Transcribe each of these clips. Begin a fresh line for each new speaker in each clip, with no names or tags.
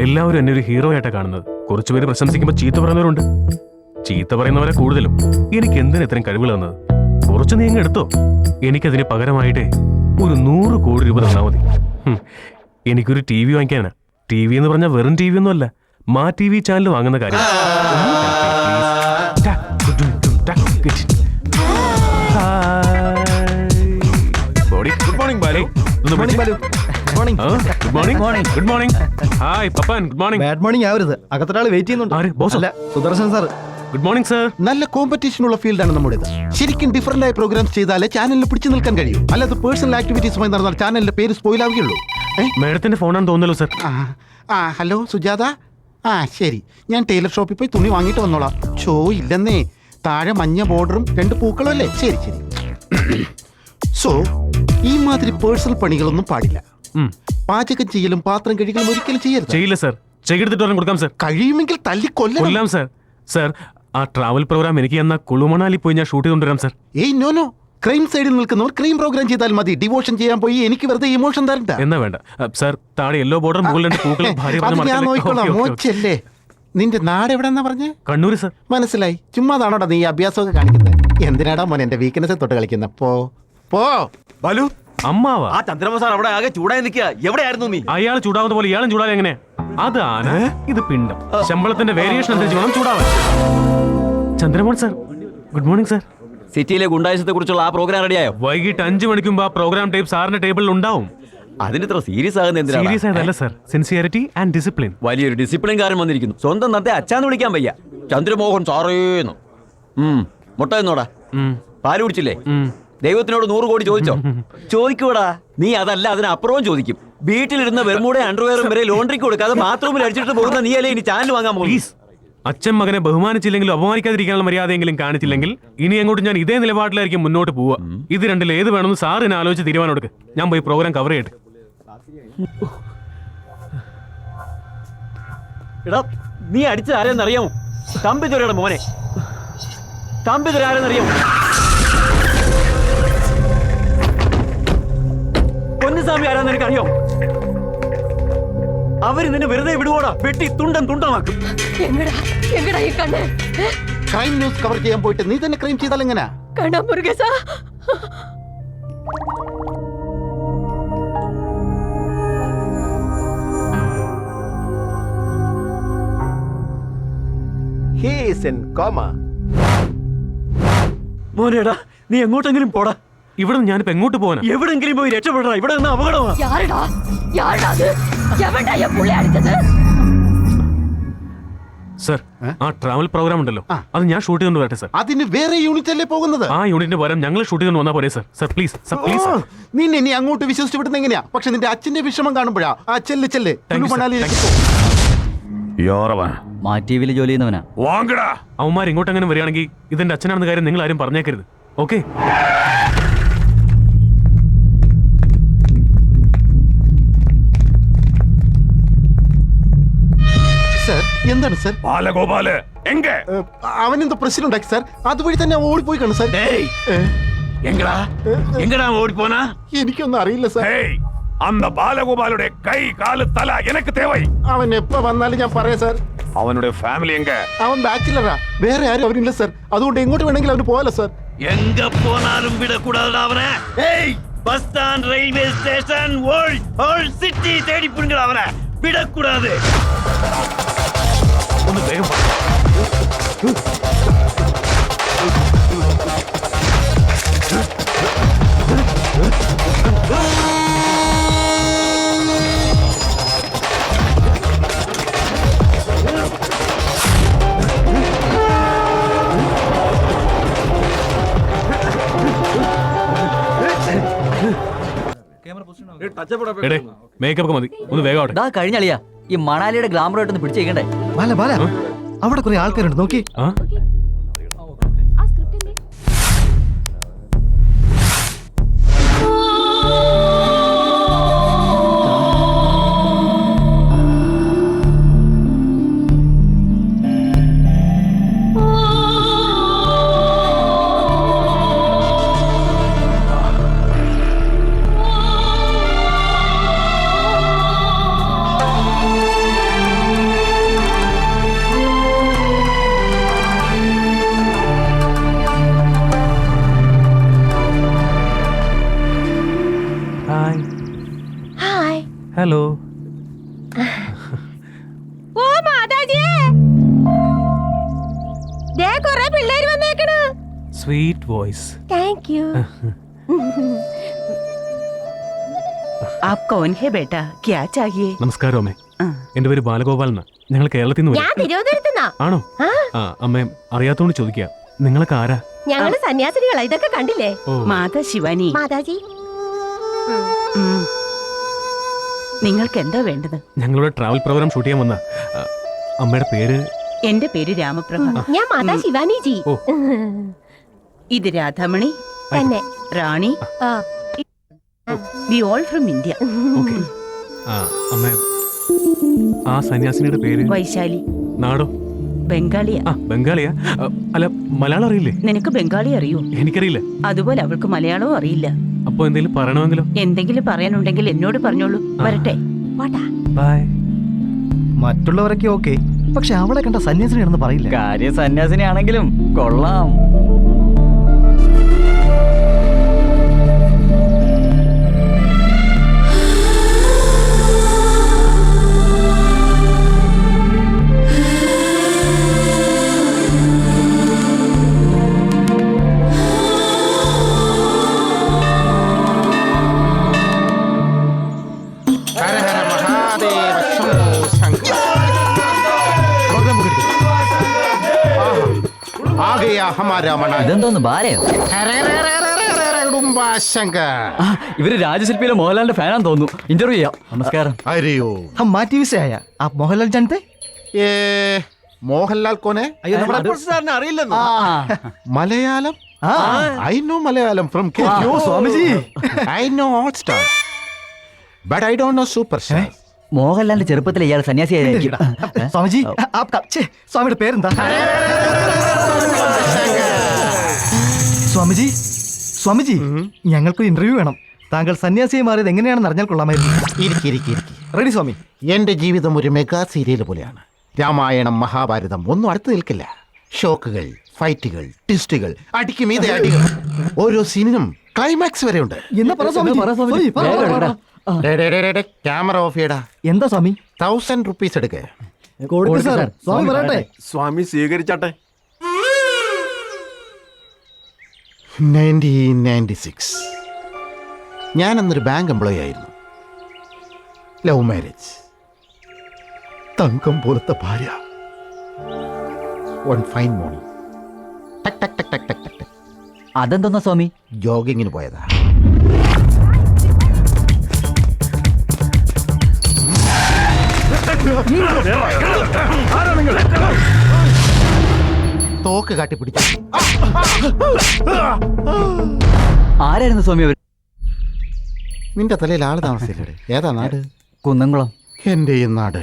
എല്ലാവരും എന്നെ ഒരു ഹീറോ ആയിട്ടാണ് കാണുന്നത്. കുറച്ചുപേര് പ്രശംസിക്കുമ്പോൾ ചീത്ത പറയുന്നവരുണ്ട്. ചീത്ത പറയുന്നവരെ കൂടുതലും എനിക്ക് എന്തിനാ ഇത്രയും കഴിവുകൾ തന്നത്? കുറച്ച് നീ അങ്ങ് എടുത്തോ. എനിക്കതിന് പകരമായിട്ടേ ഒരു നൂറ് കോടി രൂപ തന്നാൽ മതി. എനിക്കൊരു ടി വി വാങ്ങിക്കാനാ. ടി വി എന്ന് പറഞ്ഞാൽ വെറും ടി വി ഒന്നും അല്ല. മാ ടി വി ചാനൽ വാങ്ങുന്ന കാര്യം. Good morning. Good morning hi Pappan good morning
bad morning ആവരുത്. അകത്തൊരാൾ വെയിറ്റ് ചെയ്യുന്നുണ്ട്.
ആര്? ബോസോ?
അല്ല Sudarshan sir
good morning sir
നല്ല കോമ്പറ്റീഷൻ ഉള്ള ഫീൽഡാണ് നമ്മുടേത്. ശരിക്കും ഡിഫറെന്റ് ആയ പ്രോഗ്രാംസ് ചെയ്താലേ ചാനലിൽ പിടിച്ചു നിൽക്കാൻ കഴിയും. അല്ലാതെ പേഴ്സണൽ ആക്ടിവിറ്റീസുമായി നടന്നാൽ ചാനലിന്റെ പേര് സ്പോയിൽ ആവുകയുള്ളൂ?
മേഡത്തിന്റെ ഫോണാന്ന് തോന്നല്ലോ സർ
ആ, ആ ഹലോ സുജാത. ആ ശരി. ഞാൻ ടൈലർ ഷോപ്പിൽ പോയി തുണി വാങ്ങിയിട്ട് വന്നോളാം. ഷോ ഇല്ലെന്നേ. താഴെ മഞ്ഞ ബോർഡറും രണ്ട് പൂക്കളും അല്ലേ? ശരി ശരി. സോ ഈ മാതിരി പേഴ്സണൽ പണികളൊന്നും പാടില്ല. പാചകം ചെയ്യലും പാത്രം കഴുകലും ഒരിക്കലും ചെയ്യരുത്.
ചെയ്യില്ല സർ. ചെയ്തെടുത്തിട്ട് ഒരെണ്ണം കൊടുക്കാം സർ.
കഴിയുമെങ്കിൽ തല്ലി
കൊല്ലാം സർ. സർ ആ ട്രാവൽ പ്രോഗ്രാം എനിക്ക് എന്നാ കുളുമണാലി പോയി ഞാൻ ഷൂട്ട് ചെയ്തുകൊണ്ടുവരാം സർ.
ഏയ് നോ നോ. ക്രൈം സൈഡിൽ നിൽക്കുന്നവർ ക്രൈം പ്രോഗ്രാം ചെയ്താൽ മതി. ഡിവോഷൻ ചെയ്യാൻ പോയി എനിക്ക് വെറുതെ ഇമോഷൻ തരണ്ട.
എന്നാ വേണ്ട. അ, സർ താഴെ യെല്ലോ ബോർഡർ മുകളിൽ രണ്ട് പൂക്കളും ഭാര്യ
അത്
പറഞ്ഞ
ഞാൻ നോക്കിക്കോളാം.
Okay, okay, okay.
മോച്ചല്ലേ. നിന്റെ നാട് എവിടെന്നാ പറഞ്ഞേ?
കണ്ണൂര് സർ.
മനസ്സിലായി. ചുമ്മാതാണോടാ നീ ഈ അഭ്യാസമൊക്കെ കാണിക്കുന്നത് എന്തിനാടാ മോൻ എന്റെ വീക്ക്നെസ് തൊട്ട് കളിക്കുന്ന? പോ. പോ.
ബാലു.
അമ്മാവാ.
ആ ചന്ദ്രമ സാർ അവിടെ ആകെ ചൂടായി നിൽക്കുക. എവിടെയായിരുന്നു നീ?
അയാൾ ചൂടാവുന്ന പോലെ ഇയാളും ചൂടാതെ എങ്ങനെ? അത് ആന ഇത് പിണ്ടം. ശമ്പളത്തിന്റെ വേരിയേഷൻ അനുസരിച്ച് വേണം ചൂടാവാൻ. Chandramohan sir good morning sir
സിറ്റിയിലെ ഗുണ്ടായുസത്തെ കുറിച്ചുള്ള ആ പ്രോഗ്രാം റെഡിയായോ
വൈകിട്ട് അഞ്ചു മണിക്ക് മുമ്പ് ആ പ്രോഗ്രാം ടൈപ്പ് സാറിന്റെ ടേബിളിൽ ഉണ്ടാവും.
അതിന് ഇത്ര സീരിയസ് ആകുന്ന എന്തിനാണ്
സീരിയസ് ആയതല്ല സർ സിൻസിയറിറ്റി ആൻഡ് ഡിസിപ്ലിൻ
വലിയൊരു ഡിസിപ്ലിൻ കാരൻ വന്നിരിക്കുന്നു. സ്വന്തം നത്തെ അച്ഛാന്ന് വിളിക്കാൻ വയ്യ. ചന്ദ്രമോഹൻ സാറേന്ന്. മുട്ട എന്നോടാ പാൽ കുടിച്ചില്ലേ? ദൈവത്തിനോട് നൂറ് കോടി ചോദിച്ചോ? ചോദിക്കൂടാ നീ അതല്ല അതിനപ്പുറവും ചോദിക്കും. വീട്ടിലിരുന്ന വെറുമൂടെ അണ്ടർവെയറും വരെ ലോണ്ടറിക്ക് കൊടുക്കാതെ ബാത്റൂമിൽ അടിച്ചിട്ട് പോകുന്ന നീ അല്ലേ ഇനി ചാനൽ വാങ്ങാൻ
പ്ലീസ് അച്ഛൻ മകനെ ബഹുമാനിച്ചില്ലെങ്കിലും അപമാനിക്കാതിരിക്കാനുള്ള മര്യാദയെങ്കിലും കാണിച്ചില്ലെങ്കിൽ ഇനി അങ്ങോട്ട് ഞാൻ ഇതേ നിലപാടിലായിരിക്കും മുന്നോട്ട് പോവുക. ഇത് രണ്ടിൽ ഏത് വേണമെന്ന് സാറിന് ആലോചിച്ച് തീരുമാനം എടുക്ക്. ഞാൻ പോയി പ്രോഗ്രാം കവർ ചെയ്യട്ടെ.
എടാ നീ അടിച്ചത് ആരെന്നറിയാമോ? തമ്പിതുരയുടെ മോനെ. തമ്പിതുര ആരെന്നറിയാമോ? പൊന്നുസ്വാമി ആരാന്ന് എനിക്കറിയോ? അവർ നിന്നെ വെറുതെ വിടുവോടാ. വെട്ടി തുണ്ടൻ തുണ്ടമാക്കും.
എങ്ങടാ? എങ്ങടാ ഈ കണ്ണ്? ഏ?
ക്രൈം ന്യൂസ് കവർ ചെയ്യാൻ പോയിട്ട് നീ തന്നെ ക്രൈം ചെയ്താൽ എങ്ങനെയാ
കണ്ണാ മുരുകേശ
ഹീസ് ഇൻ കോമ
മോനെടാ നീ എങ്ങോട്ടെങ്കിലും പോടാ.
ഇവിടെ നിന്ന് ഞാനിപ്പോ എങ്ങോട്ട് പോകാനാ
എവിടെങ്കിലും പോയി രക്ഷപ്പെടാ ഇവിടെ നിന്ന് അപകടമാ
யாருடா யாருடா அது எவன்டா என் புள்ளை அடிச்சது
സർ ആ ട്രാവൽ പ്രോഗ്രാം ഉണ്ടല്ലോ അത് ഞാൻ ഷൂട്ട് ചെയ്തുകൊണ്ട് വരട്ടെ സർ
അതിന് വേറെ യൂണിറ്റ് അല്ലേ പോകുന്നത്
ആ യൂണിറ്റിന് പകരം ഞങ്ങൾ ഷൂട്ട് ചെയ്തുകൊണ്ട് വന്നാൽ പോരെ sir sir please sir please
ഓ, നിന്നെ ഇനി അങ്ങോട്ട് വിശ്വസിച്ച് വിടുന്ന എങ്ങനെയാ പക്ഷെ നിന്റെ അച്ഛന്റെ വിഷമം കാണുമ്പോഴാ ആ ചെല്ല് ചെല്ല്
Thank you, sir.
കുലുമണാലിയിലേക്ക്
Thank
പോ.
യോറവൻ
മാ ടി വിയിൽ ജോലി ചെയ്യുന്നവനാ
വാങ്ങടാ
അവന്മാർ ഇങ്ങോട്ടെങ്ങനെ വരികയാണെങ്കിൽ ഇതെന്റെ അച്ഛനാണെന്ന കാര്യം നിങ്ങൾ ആരും പറഞ്ഞേക്കരുത് ഓക്കെ
എന്താണ് സർ
ബാലഗോപാല് എങ്ക
ഏ, അവനെന്തോ പ്രശ്നം ഉണ്ടാക്കി സാർ അതുവഴി തന്നെ അവൻ ഓടിപ്പോയി കാണും സാർ
டேய்
ഏ,
எங்கடா எங்கடா அவன் ஓடி போனா
എനിക്കൊന്നും അറിയില്ല സാർ
டேய் அந்த பாலகோபாலுடைய கை காலு தலை எனக்கு தேவை
അവൻ എപ്പോ വന്നാലും ഞാൻ പറയാം സാർ
அவனுடைய ஃபேமிலி எங்க
അവൻ ബാച്ചിലറാ വേറെ ആരും അവനില്ല സാർ അതുകൊണ്ട് എങ്ങോട്ട് വേണമെങ്കിലും അവന് പോകാലോ സാർ
எங்க போனாலும் விடக்கூடாதுடா அவனை ஏய் bus stand railway station all whole city தேடி புடுங்கடா அவனை விடக்கூடாது
ഒന്ന് വേഗം പറ. എടേ മേക്കപ്പ് മതി. ഒന്ന് വേഗം ആവട്ടെ.
ദാ കഴിഞ്ഞളിയാ. ഈ മണാലിയുടെ ഗ്ലാമർ ഒന്ന് പിടിച്ചേക്കണ്ടേ
ബാല ബാല. അവിടെ കുറെ ആൾക്കാരുണ്ട്. നോക്കി.
സ്വീറ്റ് വോയിസ്
താങ്ക് യു
ആപ് കോൻ ഹേ ക്യാ ചാഹിയേ
നമസ്കാരം അമ്മേ എന്റെ പേര് ബാലഗോപാലന. ഞങ്ങൾ കേരളത്തിൽ നിന്ന്
ഞാൻ തിരുവനന്തപുരത്ത്
ആണോ?
ആ.
അമ്മേ അറിയാത്തോണ്ട് ചോദിക്കാ. നിങ്ങളൊക്കെ ആരാ?
ഞങ്ങൾ സന്യാസിനികളാ. ഇതൊക്കെ കണ്ടില്ലേ?
മാതാ ശിവാനി.
മാതാജി.
നിങ്ങൾക്ക് എന്താ വേണ്ടത്?
ഞങ്ങളുടെ ട്രാവൽ പ്രോഗ്രാം ഷൂട്ട് ചെയ്യാൻ വന്ന. അമ്മയുടെ പേര്?
എന്റെ പേര് രാമപ്രഭ.
ഞാൻ മാതാ
ശിവാനിജി.
ഇത് രാധാമണി
തന്നെ.
റാണി
ആ.
We all from India.
Okay. ആ അമ്മ ആ സന്യാസിനിയുടെ പേര്?
വൈശാലി.
നാടോ?
ബംഗാളിയാ.
ആ ബംഗാളിയാ? ആ, അല്ല മലയാളം അറിയില്ലേ?
നിനക്ക് ബംഗാളി അറിയോ?
എനിക്കറിയില്ല.
അതുപോലെ അവൾക്ക് മലയാളവും അറിയില്ല.
അപ്പൊ എന്തെങ്കിലും പറയണമെങ്കിലോ?
എന്തെങ്കിലും പറയാനുണ്ടെങ്കിൽ എന്നോട് പറഞ്ഞോളൂ. വരട്ടെ.
പോട്ടാ
ബൈ
മറ്റുള്ളവരൊക്കെ ഓക്കെ. പക്ഷെ അവളെ കണ്ട സന്യാസിനിയാണെന്ന് പറയില്ല.
കാര്യം സന്യാസിനിയാണെങ്കിലും കൊള്ളാം.
ആ ഗയാ ഹമാരാ മണ
ഇതെന്തോന്ന് ബാലയോ
ഹര ഹര ഹര ഹര ഹര ഹര കുടുംബാ ശങ്കർ
ഇവര് രാജശില്പിയിലെ മോഹൻലാലിന്റെ ഫാനാന്ന് തോന്നുന്നു ഇന്റർവ്യൂ ചെയ്യാം നമസ്കാരം
അരെയോ
हम माँ टीवी से आया आप मोहनलाल जानते
ഏ മോഹൻലാൽ കോനെ
അയ്യോ നമ്മുടെ
സാറിന് അറിയില്ലെന്നോ
മലയാളം
ആ
ഐ നോ മലയാളം ഫ്രം
അയ്യോ Swamiji
I know all star but I don't know super star
മോഹൻലാലിന്റെ ചെറുപ്പത്തിൽ ഇയാൾ സന്യാസിയായിരിക്കും
സ്വാമിജി സ്വാമിയുടെ പേരെന്താ? സ്വാമിജി സ്വാമിജി ഞങ്ങൾക്ക് ഇന്റർവ്യൂ വേണം. താങ്കൾ സന്യാസിയെ മാറിയത് എങ്ങനെയാണെന്ന് അറിഞ്ഞാൽ കൊള്ളാമായിരുന്നു.
ഇരിക്കി ഇരിക്കി
റെഡി സ്വാമി?
എന്റെ ജീവിതം ഒരു മെഗാ സീരിയൽ പോലെയാണ്. രാമായണം മഹാഭാരതം ഒന്നും അടുത്ത് നിൽക്കില്ല. ഷോക്കുകൾ ഫൈറ്റുകൾ ട്വിസ്റ്റുകൾ അടിക്കും ഓരോ സീനിനും ക്ലൈമാക്സ്
വരെയുണ്ട്. പറ പറ,
ക്യാമറ ഓഫ് ചെയ്യടാ.
എന്താ സ്വാമി?
Thousand rupees എടുക്കേ.
കൊടുക്ക് സാർ സ്വാമി പറയട്ടെ
സ്വാമി സ്വീകരിച്ചാട്ടെ.
Nineteen ninety six. ഞാൻ അന്നൊരു ബാങ്ക് എംപ്ലോയി ആയിരുന്നു. Love marriage. തങ്കം പോലത്തെ ഭാര്യ. വൺ ഫൈൻ മോർണിംഗ് ടക് ടക് ടക് ടക് ടക് ടക് ടക്.
അതെന്തോന്നാ സ്വാമി?
ജോഗിങ്ങിന് പോയതാ. തോക്ക് കാട്ടി പിടിച്ചു.
ആരായിരുന്നു സ്വാമി അവർ
നിന്റെ തലയിൽ ആൾ താമസിച്ചില്ലേ ഏതാ നാട്?
കുന്നംകുളം.
എന്റെ ഈ നാട്.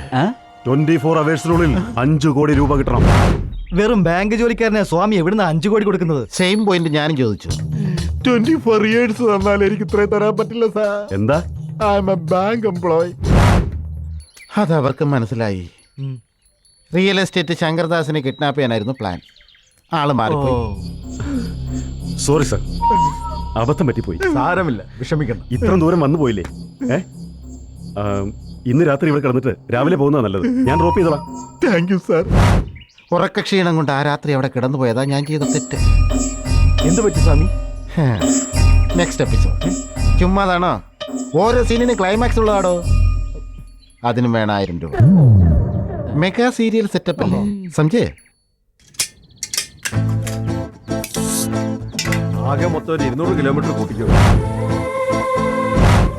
ട്വന്റി ഫോർ അവേഴ്സിനുള്ളിൽ അഞ്ചു കോടി രൂപ കിട്ടണം.
വെറും ബാങ്ക് ജോലിക്കാരനെ സ്വാമി എവിടുന്ന് അഞ്ചു കോടി കൊടുക്കുന്നത്?
സെയിം പോയിന്റ് ഞാനും ചോദിച്ചു. ട്വന്റി ഫോർ ഇയേഴ്സ് തന്നാൽ എനിക്ക് ഇത്രയും തരാൻ പറ്റില്ല സാർ
എന്താ?
I M a bank employee അത് അവർക്ക് മനസ്സിലായി. റിയൽ എസ്റ്റേറ്റ് ശങ്കർദാസിനെ കിഡ്നാപ്പ് ചെയ്യാനായിരുന്നു പ്ലാൻ ആൾ മാറിപ്പോയി.
സോറി സർ അബദ്ധം പറ്റിപ്പോയി.
സാരമില്ല. വിഷമിക്കണം
ഇത്ര ദൂരം വന്നു പോയില്ലേ? ഏ? ആ, ഇന്ന് രാത്രി ഇവിടെ കിടന്നിട്ട് രാവിലെ പോകുന്നതാ നല്ലത്. ഞാൻ ഡ്രോപ്പ് ചെയ്തോളാം.
താങ്ക് യു സാർ ഉറക്ക ക്ഷീണം കൊണ്ട് ആ രാത്രി അവിടെ കിടന്നു പോയതാ ഞാൻ ചെയ്ത തെറ്റ്.
എന്ത് പറ്റി സ്വാമി?
Next episode ചുമ്മാതാണോ? ഓരോ സീനിന് ക്ലൈമാക്സ് ഉള്ളതാടോ? അതിനും വേണം ആയിരം രൂപ. മെഗാ സീരിയൽ സെറ്റപ്പ് അല്ലേ സംജയ്?
ആകെ മൊത്തം ഒരു ഇരുന്നൂറ് കിലോമീറ്റർ കൂട്ടിക്കോ.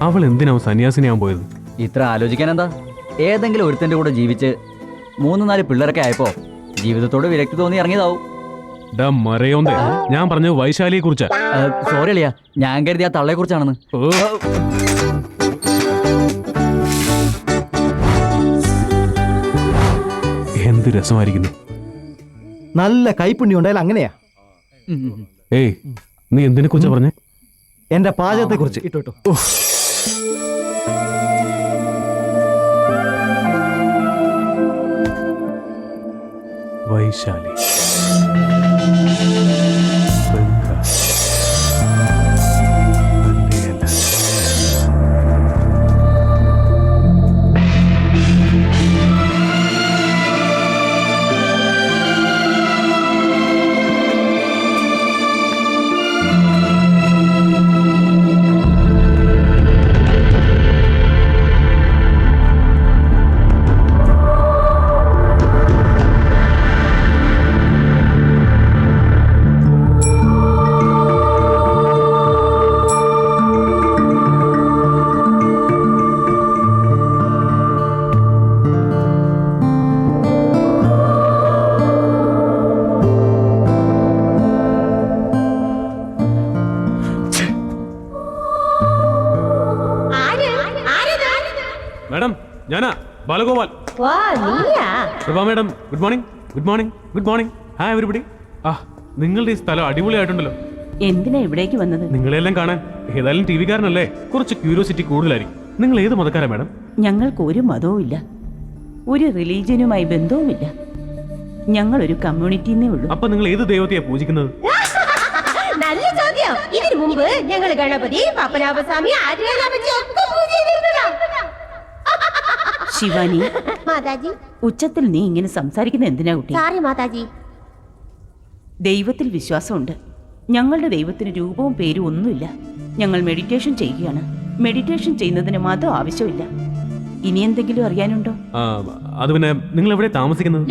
അവൾ എന്തിനാവും സന്യാസിനിയാവാൻ പോയത്?
ഇത്ര ആലോചിക്കാൻ എന്താ ഏതെങ്കിലും ഒരുത്തന്റെ കൂടെ ജീവിച്ച് മൂന്ന് നാല് പിള്ളേരൊക്കെ ആയപ്പോ ജീവിതത്തോട് വിരക്തി തോന്നി ഇറങ്ങിയതാവും.
ഡാ മറയോന്തേ ഞാൻ പറഞ്ഞത് വൈശാലിയെ കുറിച്ചാ
സോറി അളിയാ ഞാൻ കരുതി ആ തള്ളയെ കുറിച്ചാണെന്ന്
ഓ. രസമായിരിക്കുന്നു.
നല്ല കൈപ്പുണ്യം ഉണ്ടായാലും അങ്ങനെയാ?
ഏയ് നീ എന്തിനെ കുറിച്ചാ പറഞ്ഞേ?
എന്റെ പാചകത്തെ കുറിച്ച്. ഇട്ടോ ഇട്ടോ.
Vaishali. Madam good morning good morning good morning hi everybody ആ നിങ്ങളുടെ ഈ സ്ഥലം അടിപൊളിയായിട്ടുണ്ടല്ലോ.
എന്തിനാ ഇവിടേക്ക് വന്നത്?
നിങ്ങളെല്ലാം കാണാൻ ഏതായാലും ടി വിക്കാരനല്ലേ? കുറച്ച് ക്യൂരിയോസിറ്റി കൂടുതലായിരിക്കും. നിങ്ങൾ ഏത് മതക്കാരാ മാഡം?
ഞങ്ങൾക്ക് ഒരു മതവും ഇല്ല. ഒരു റിലീജിയനുമായി ബന്ധവുമില്ല. ഞങ്ങൾ ഒരു കമ്മ്യൂണിറ്റിന്നേ ഉള്ളൂ.
അപ്പൊ നിങ്ങൾ ഏത് ദൈവത്തെയാ പൂജിക്കുന്നത്?
നല്ല ചോദ്യം. ഇതിനു മുമ്പ് ഞങ്ങൾ ഗണപതി പപ്പനാഭസ്വാമി ആര്യനാഭജി.
ശിവാനി
മാതാജി.
ഉച്ചത്തിൽ നീ ഇങ്ങനെ സംസാരിക്കുന്ന എന്തിനാ കുട്ടി?
സാറി മാതാജി.
ദൈവത്തിൽ വിശ്വാസമുണ്ട്. ഞങ്ങളുടെ ദൈവത്തിന് രൂപവും പേരും ഒന്നുമില്ല. ഞങ്ങൾ മെഡിറ്റേഷൻ ചെയ്യുകയാണ്. മെഡിറ്റേഷൻ ചെയ്യുന്നതിന് മതം ആവശ്യമില്ല. ഇനി എന്തെങ്കിലും അറിയാനുണ്ടോ?
ആ, അത് പിന്നെ നിങ്ങൾ എവിടെ താമസിക്കുന്നത്?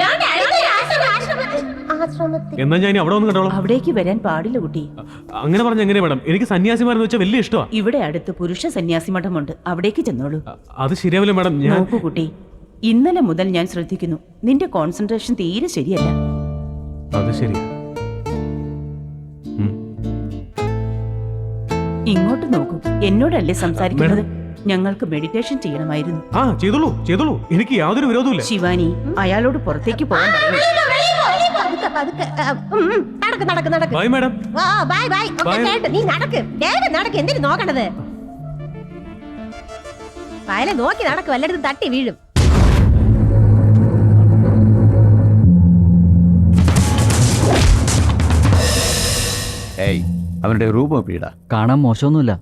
എന്നാ ഞാൻ ഇനി അവിടെ കണ്ടോളാം
അവിടേക്ക് വരാൻ പാടില്ല കുട്ടി
അങ്ങനെ പറഞ്ഞ എങ്ങനെ മേഡം എനിക്ക് സന്യാസിമാരെന്ന് വെച്ചാൽ വലിയ ഇഷ്ടമാണ്
ഇവിടെ അടുത്ത് പുരുഷ സന്യാസി മഠമുണ്ട് അവിടേക്ക് ചെന്നോളൂ
അത് ശരിയാവില്ല മേഡം ഞാൻ
നോക്കൂ കുട്ടി ഇന്നലെ മുതൽ ഞാൻ ശ്രദ്ധിക്കുന്നു നിന്റെ കോൺസെൻട്രേഷൻ തീരെ ശരിയല്ല
അത് ശരി.
ഇങ്ങോട്ട് നോക്കൂ എന്നോടല്ലേ സംസാരിക്കുന്നത് ഞങ്ങൾക്ക് മെഡിറ്റേഷൻ ചെയ്യണമായിരുന്നു
ആ ചെയ്തോളൂ ചെയ്തോളൂ എനിക്ക് യാതൊരു വിരോധമില്ല
ശിവാനി അയാളോട് പുറത്തേക്ക് പോകാൻ പറയൂ.
പതുക്കെ. നടക്ക് നടക്ക് നടക്ക്.
ബൈ മാഡം
ഓ ബൈ ബൈ ഒക്കെ
Bye.
കേട്ട്. നീ നടക്ക്. വേഗം നടക്ക്. എന്തിനു നോക്കണത്? വയലെ നോക്കി നടക്ക്. വല്ലയിടത്തും തട്ടി വീഴും.
ഏയ് അവനുടെ രൂപം എപ്പിടാ
കാണാൻ മോശമൊന്നുമില്ല.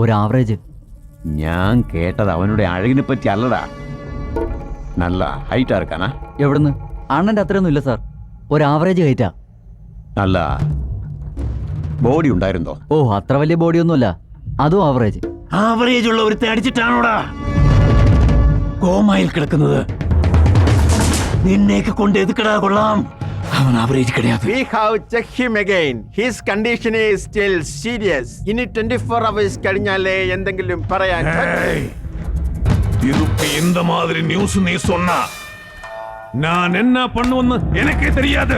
ഒരു ആവറേജ്
ഞാൻ കേട്ടത് അവനുടെ അഴകിനെ പറ്റി അല്ലടാ. നല്ല ഹൈറ്റ് ആർക്കാനാ?
എവിടുന്ന്? അണ്ണന്റെ അത്രയൊന്നും ഇല്ല സാർ ഒരു ആവറേജ് ഹൈറ്റാ
നല്ല ബോഡി ഉണ്ടായിരുന്നോ
ഓ അത്ര വലിയ ബോഡിയൊന്നുമല്ല അതും ആവറേജ്
ആവറേജ് ഉള്ള ഒരുത്തെ അടിച്ചിട്ടാണോടാ കോമായിൽ കിടക്കുന്നത് നിന്നെയൊക്കെ കൊണ്ട് എതുക്കടാ കൊള്ളാം അവൻ average കിടയാതെ
We have checked him again. His condition is still serious. ഇനി 24 hours കഴിഞ്ഞാലേ എന്തെങ്കിലും പറയാൻ പറ്റൂ.
இதுக்கு இந்த மாதிரி நியூஸ் நீ சொன்னா நான் என்ன பண்ணுவேன்னு எனக்கே தெரியாது.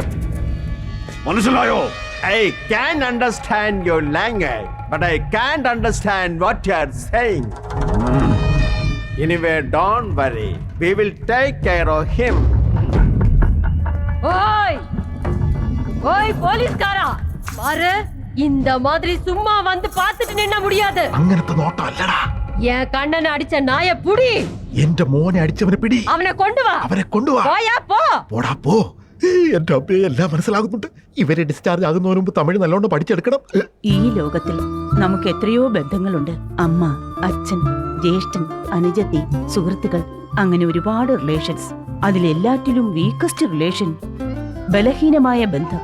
மனசிலாயோ
I can understand your language but I can't understand what you are saying anyway don't worry we will take care of him
ஓய்! ஓய் போலீஸ்காரா! பாரு இந்த மாதிரி சும்மா வந்து பார்த்துட்டு நின்ன முடியாது.
அங்க இருக்க நோட்டம் இல்லடா.
என் கண்ணனை அடிச்ச நாய புடி
എന്റെ മോനെ അടിച്ചവനെ പിടി
அவனை கொண்டு வா
അവരെ കൊണ്ടുവാ
போயா போ
പോടാ പോ എന്റെ അമ്മയെ എല്ലാം മനസ്സിലാകുന്നുണ്ട് ഇവരെ ഡിസ്ചാർജ് ആകുന്നതിന് മുമ്പ് തമിഴ് നല്ലോണം പഠിച്ചെടുക്കണം
ഈ ലോകത്തിൽ നമുക്ക് എത്രയോ ബന്ധങ്ങളുണ്ട് അമ്മ അച്ഛൻ ജ്യേഷ്ഠൻ അനുജത്തി സുഹൃത്തുക്കൾ അങ്ങനെ ഒരുപാട് റിലേഷൻസ് അതിലെല്ലാറ്റിലും വീക്കസ്റ്റ് റിലേഷൻ ബലഹീനമായ ബന്ധം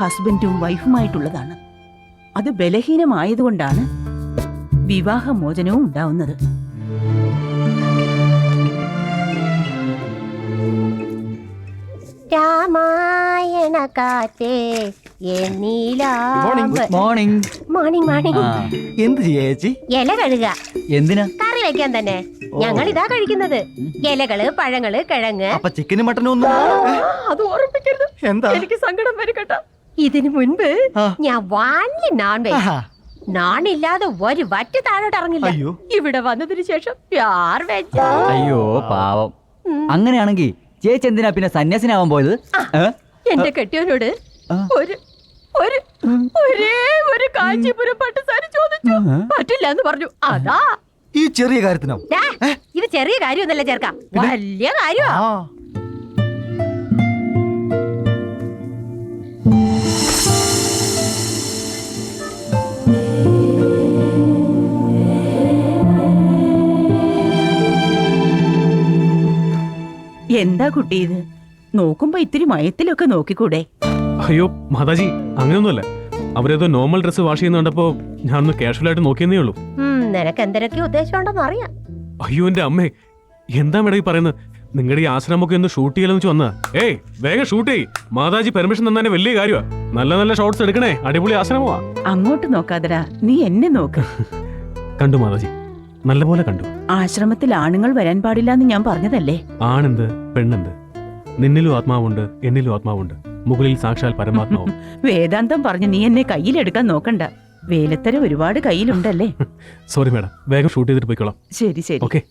ഹസ്ബൻഡും വൈഫുമായിട്ടുള്ളതാണ് അത് ബലഹീനമായതുകൊണ്ടാണ് വിവാഹമോചനവും ഉണ്ടാവുന്നത്.
രാമായണ കാറ്റേ
മോർണിംഗ്.
മോർണിംഗ്
മോർണിംഗ്
എന്ത് ചേച്ചി?
ഇല കഴുക.
എന്തിനാ?
കറി വെക്കാൻ തന്നെ. ഞങ്ങൾ ഇതാ കഴിക്കുന്നത്. ഇലകൾ പഴങ്ങൾ കിഴങ്ങ്.
അപ്പൊ ചിക്കനും മട്ടനും ഒന്നും
അത് ഓർമ്മിക്കരുത്
എന്താ?
എനിക്ക് സങ്കടം വരും കേട്ടോ. ഇതിനു മുൻപ്. ഞാൻ വാലി നോൺ വെജ്. നാണില്ലാതെ ഒരു വറ്റ് താഴോട്ട് ഇറങ്ങില്ല.
അയ്യോ.
ഇവിടെ വന്നതിന് ശേഷം പ്യാർ വെച്ച്.
അയ്യോ പാവം. അങ്ങനെയാണെങ്കിൽ ചേച്ചി എന്തിനാ പിന്നെ സന്യാസിനാവാൻ പോയത്? ഏ?
എന്റെ കെട്ടിയവനോട്
ആ.
ഒരു ഒരു ഒരേ ഒരു കാഞ്ചീപുരം പട്ടുസാരി ചോദിച്ചു. പറ്റില്ല എന്ന് പറഞ്ഞു. അതാ.
ഈ ചെറിയ കാര്യത്തിനോ?
ദാ, ഇത് ചെറിയ കാര്യമൊന്നല്ല ചേർക്കാം. വലിയ കാര്യമാ
എന്താ കുട്ടി ഇത്? നോക്കുമ്പോ ഇത്തിരി മയത്തിലൊക്കെ നോക്കിക്കൂടെ?
അയ്യോ മാതാജി അങ്ങനെയൊന്നുമല്ല. അവരേതോ നോർമൽ ഡ്രസ് വാഷ് ചെയ്യുന്ന കണ്ടപ്പോ ഞാൻ ഒന്ന് കാഷ്വൽ ആയിട്ട് നോക്കിയെന്നേ ഉള്ളൂ.
നിനക്ക് എന്തൊക്കെ ഉദ്ദേശം ഉണ്ടെന്ന് അറിയാം.
അയ്യോ എന്റെ അമ്മേ എന്താ മേഡം ഈ പറയുന്നത്? നിങ്ങളുടെ ഈ ആശ്രമൊക്കെ ഒന്ന് ഷൂട്ട് ചെയ്യലെന്ന് വെച്ച് വന്നാ. ഏയ് വേഗം ഷൂട്ട് ചെയ് മാതാജി പെർമിഷൻ തന്നെ വലിയ കാര്യമാ നല്ല നല്ല ഷോട്ട്സ് എടുക്കണേ. അടിപൊളി ആശ്രമമാ
അങ്ങോട്ട് നോക്കാതെടാ. നീ എന്നെ നോക്ക്.
കണ്ടു മാതാജി. നല്ലപോലെ കണ്ടു.
ആശ്രമത്തിൽ ആണുങ്ങൾ വരാൻ പാടില്ല എന്ന് ഞാൻ പറഞ്ഞതല്ലേ?
ആണെന്ത് പെണ്ണെന്ത്? നിന്നിലും ആത്മാവുണ്ട് എന്നിലും ആത്മാവുണ്ട്. മുകളിൽ സാക്ഷാൽ പരമാത്മാവും.
വേദാന്തം പറഞ്ഞ് നീ എന്നെ കയ്യിലെടുക്കാൻ നോക്കണ്ട. വേലത്തര ഒരുപാട് കയ്യിലുണ്ടല്ലേ?
സോറി മാഡം വേഗം ഷൂട്ട് ചെയ്തിട്ട് പോയിക്കോളാം.
ശരി ശരി.
ഓക്കെ